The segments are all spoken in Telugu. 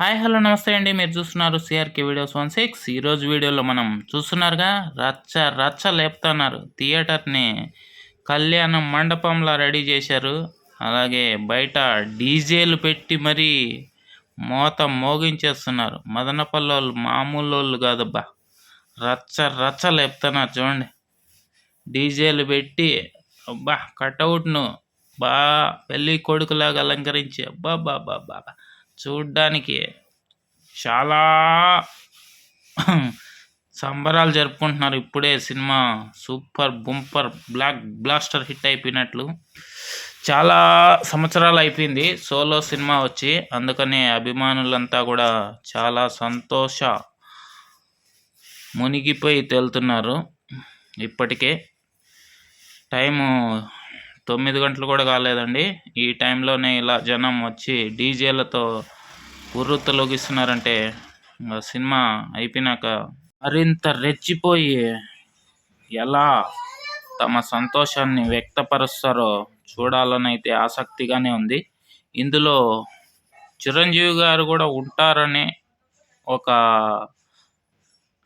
హాయ్ హలో నమస్తే అండి. మీరు చూస్తున్నారు సిఆర్కే వీడియోస్ వన్ సిక్స్ ఈరోజు వీడియోలో మనం చూస్తున్నారుగా రచ్చ రచ్చ లేపుతున్నారు. థియేటర్ని కళ్యాణం మండపంలా రెడీ చేశారు. అలాగే బయట డీజేలు పెట్టి మరీ మోత మోగించేస్తున్నారు. మదనపల్లోళ్ళు మామూలు వాళ్ళు కాదబ్బా. రచ్చ రచ్చ లేపుతున్నారు చూడండి. డీజేలు పెట్టి అబ్బా కటౌట్ను బా పెళ్ళి కొడుకులాగా అలంకరించి అబ్బా బాబా బాబా చూడ్డానికి చాలా సంబరాలు జరుపుకుంటున్నారు ఇప్పుడే cinema super bumper block blaster hit అయిపోయినట్లు. చాలా సంవత్సరాలు అయిపోయింది సోలో సినిమా వచ్చి. అందుకనే అభిమానులంతా కూడా చాలా సంతోష మునిగిపోయి తేలుతున్నారు ఇప్పటికే. టైము తొమ్మిది గంటలు కూడా కాలేదండి. ఈ టైంలోనే ఇలా జనం వచ్చి డీజేలతో ఉర్రుతలోగిస్తున్నారంటే సినిమా అయిపోయినాక మరింత రెచ్చిపోయి ఎలా తమ సంతోషాన్ని వ్యక్తపరుస్తారో చూడాలని అయితే ఆసక్తిగానే ఉంది. ఇందులో చిరంజీవి గారు కూడా ఉంటారనే ఒక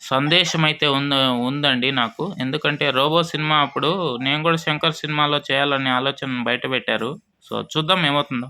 సందేశం అయితే ఉంది ఉందండి నాకు. ఎందుకంటే రోబో సినిమా అప్పుడు నేను కూడా శంకర్ సినిమాలో చేయాలనే ఆలోచన బయట పెట్టారు సో చూద్దాం ఏమవుతుందో.